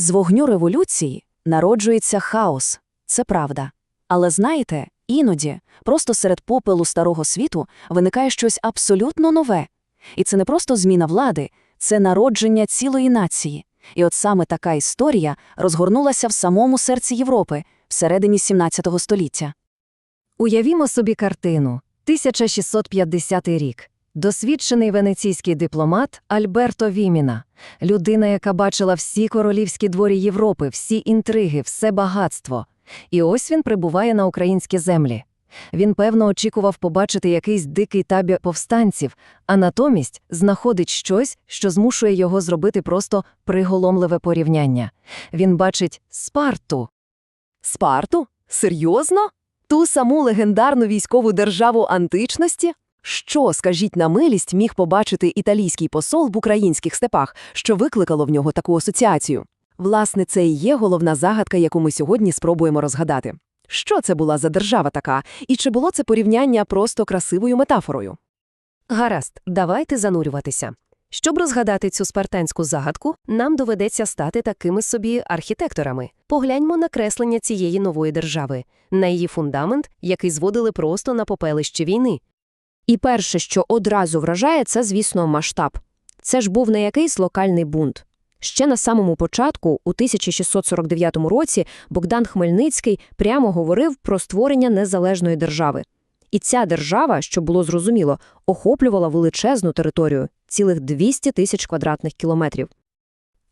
З вогню революції народжується хаос, це правда. Але знаєте, іноді, просто серед попелу старого світу виникає щось абсолютно нове. І це не просто зміна влади, це народження цілої нації. І от саме така історія розгорнулася в самому серці Європи, всередині 17 століття. Уявімо собі картину. 1650 рік. Досвідчений венеційський дипломат Альберто Віміна. Людина, яка бачила всі королівські дворі Європи, всі інтриги, все багатство. І ось він прибуває на українські землі. Він, певно, очікував побачити якийсь дикий табір повстанців, а натомість знаходить щось, що змушує його зробити просто приголомливе порівняння. Він бачить Спарту. Спарту? Серйозно? Ту саму легендарну військову державу античності? Що, скажіть на милість, міг побачити італійський посол в українських степах, що викликало в нього таку асоціацію? Власне, це і є головна загадка, яку ми сьогодні спробуємо розгадати. Що це була за держава така, і чи було це порівняння просто красивою метафорою? Гаразд, давайте занурюватися. Щоб розгадати цю спартанську загадку, нам доведеться стати такими собі архітекторами. Погляньмо на креслення цієї нової держави, на її фундамент, який зводили просто на попелище війни. І перше, що одразу вражає, це, звісно, масштаб. Це ж був не якийсь локальний бунт. Ще на самому початку, у 1649 році, Богдан Хмельницький прямо говорив про створення незалежної держави. І ця держава, щоб було зрозуміло, охоплювала величезну територію – цілих 200 тисяч квадратних кілометрів.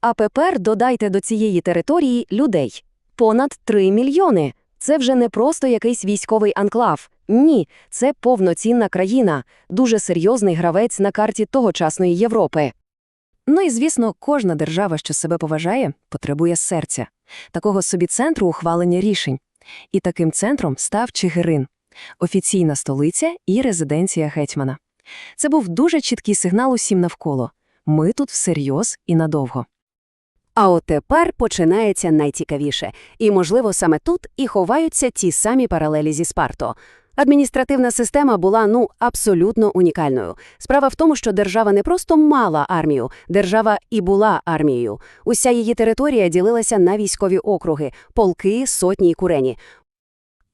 А тепер додайте до цієї території людей. Понад 3 мільйони. Це вже не просто якийсь військовий анклав. Ні, це повноцінна країна, дуже серйозний гравець на карті тогочасної Європи. Ну і, звісно, кожна держава, що себе поважає, потребує серця, такого собі центру ухвалення рішень. І таким центром став Чигирин – офіційна столиця і резиденція гетьмана. Це був дуже чіткий сигнал усім навколо. Ми тут всерйоз і надовго. А от тепер починається найцікавіше. І, можливо, саме тут і ховаються ті самі паралелі зі Спарто. Адміністративна система була, ну, абсолютно унікальною. Справа в тому, що держава не просто мала армію, держава і була армією. Уся її територія ділилася на військові округи, полки, сотні і курені.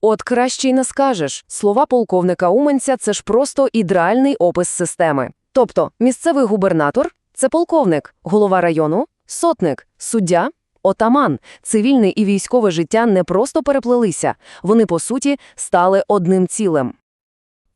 От краще й не скажеш. Слова полковника Уменця – це ж просто ідеальний опис системи. Тобто, місцевий губернатор – це полковник, голова району – сотник, суддя – отаман. Цивільне і військове життя не просто переплелися, вони, по суті, стали одним цілим.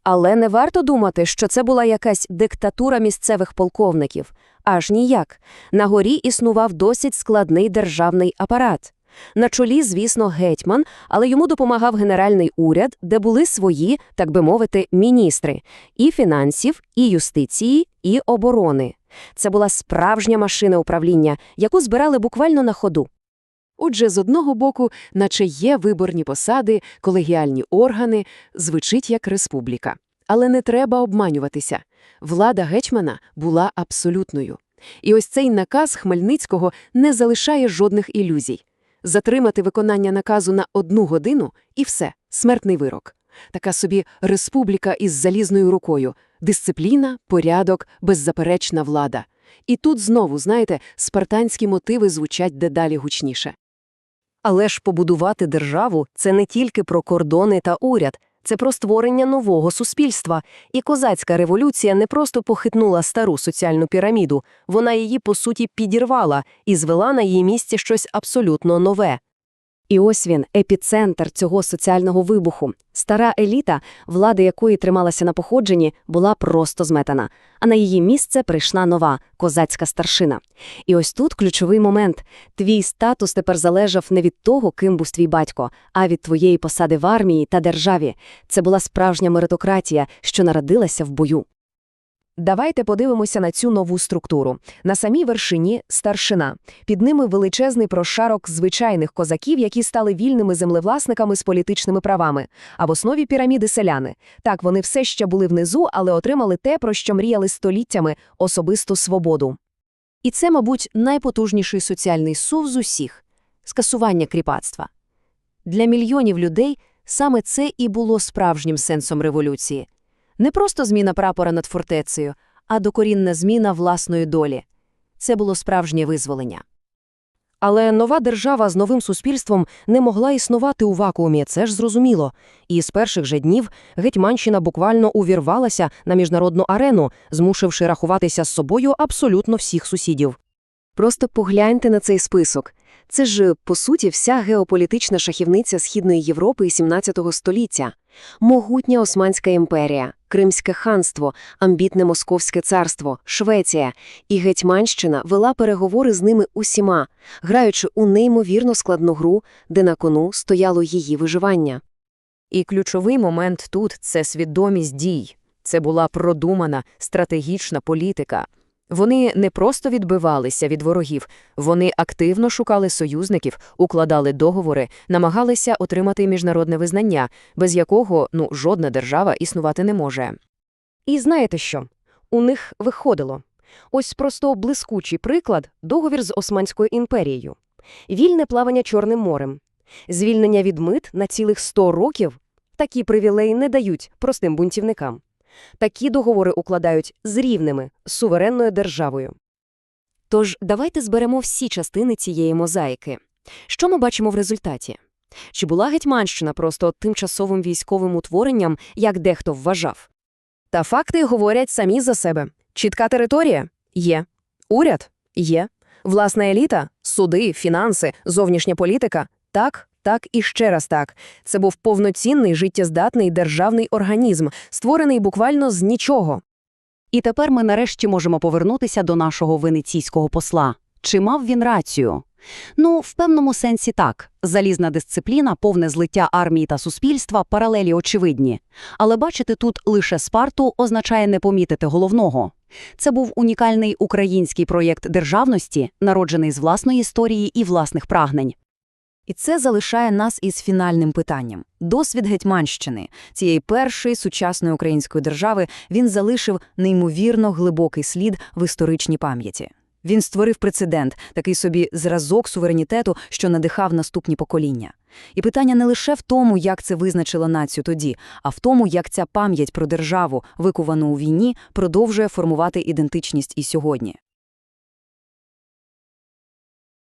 Але не варто думати, що це була якась диктатура місцевих полковників. Аж ніяк. На горі існував досить складний державний апарат. На чолі, звісно, гетьман, але йому допомагав генеральний уряд, де були свої, так би мовити, міністри – і фінансів, і юстиції, і оборони. Це була справжня машина управління, яку збирали буквально на ходу. Отже, з одного боку, наче є виборні посади, колегіальні органи, звучить як республіка. Але не треба обманюватися. Влада гетьмана була абсолютною. І ось цей наказ Хмельницького не залишає жодних ілюзій. Затримати виконання наказу на одну годину – і все, смертний вирок. Така собі республіка із залізною рукою, дисципліна, порядок, беззаперечна влада. І тут знову, знаєте, спартанські мотиви звучать дедалі гучніше. Але ж побудувати державу – це не тільки про кордони та уряд, це про створення нового суспільства. І козацька революція не просто похитнула стару соціальну піраміду, вона її, по суті, підірвала і звела на її місці щось абсолютно нове. І ось він, епіцентр цього соціального вибуху. Стара еліта, влада якої трималася на походженні, була просто зметана. А на її місце прийшла нова, козацька старшина. І ось тут ключовий момент. Твій статус тепер залежав не від того, ким був твій батько, а від твоєї посади в армії та державі. Це була справжня меритократія, що народилася в бою. Давайте подивимося на цю нову структуру. На самій вершині – старшина. Під ними величезний прошарок звичайних козаків, які стали вільними землевласниками з політичними правами. А в основі піраміди – селяни. Так, вони все ще були внизу, але отримали те, про що мріяли століттями – особисту свободу. І це, мабуть, найпотужніший соціальний сув з усіх – скасування кріпацтва. Для мільйонів людей саме це і було справжнім сенсом революції. Не просто зміна прапора над фортецею, а докорінна зміна власної долі. Це було справжнє визволення. Але нова держава з новим суспільством не могла існувати у вакуумі, це ж зрозуміло. І з перших же днів Гетьманщина буквально увірвалася на міжнародну арену, змушивши рахуватися з собою абсолютно всіх сусідів. Просто погляньте на цей список. Це ж, по суті, вся геополітична шахівниця Східної Європи і 17 століття. Могутня Османська імперія, Кримське ханство, амбітне Московське царство, Швеція. І Гетьманщина вела переговори з ними усіма, граючи у неймовірно складну гру, де на кону стояло її виживання. І ключовий момент тут – це свідомість дій. Це була продумана стратегічна політика. Вони не просто відбивалися від ворогів, вони активно шукали союзників, укладали договори, намагалися отримати міжнародне визнання, без якого ну, жодна держава існувати не може. І знаєте що? У них виходило. Ось просто блискучий приклад – договір з Османською імперією. Вільне плавання Чорним морем. Звільнення від мит на цілих 100 років – такі привілеї не дають простим бунтівникам. Такі договори укладають з рівними, суверенною державою. Тож давайте зберемо всі частини цієї мозаїки. Що ми бачимо в результаті? Чи була Гетьманщина просто тимчасовим військовим утворенням, як дехто вважав? Та факти говорять самі за себе. Чітка територія – є. Уряд – є. Власна еліта – суди, фінанси, зовнішня політика – так, так і ще раз так. Це був повноцінний, життєздатний державний організм, створений буквально з нічого. І тепер ми нарешті можемо повернутися до нашого венеційського посла. Чи мав він рацію? Ну, в певному сенсі так. Залізна дисципліна, повне злиття армії та суспільства, паралелі очевидні. Але бачити тут лише Спарту означає не помітити головного. Це був унікальний український проєкт державності, народжений з власної історії і власних прагнень. І це залишає нас із фінальним питанням. Досвід Гетьманщини, цієї першої сучасної української держави, він залишив неймовірно глибокий слід в історичній пам'яті. Він створив прецедент, такий собі зразок суверенітету, що надихав наступні покоління. І питання не лише в тому, як це визначило націю тоді, а в тому, як ця пам'ять про державу, викувану у війні, продовжує формувати ідентичність і сьогодні.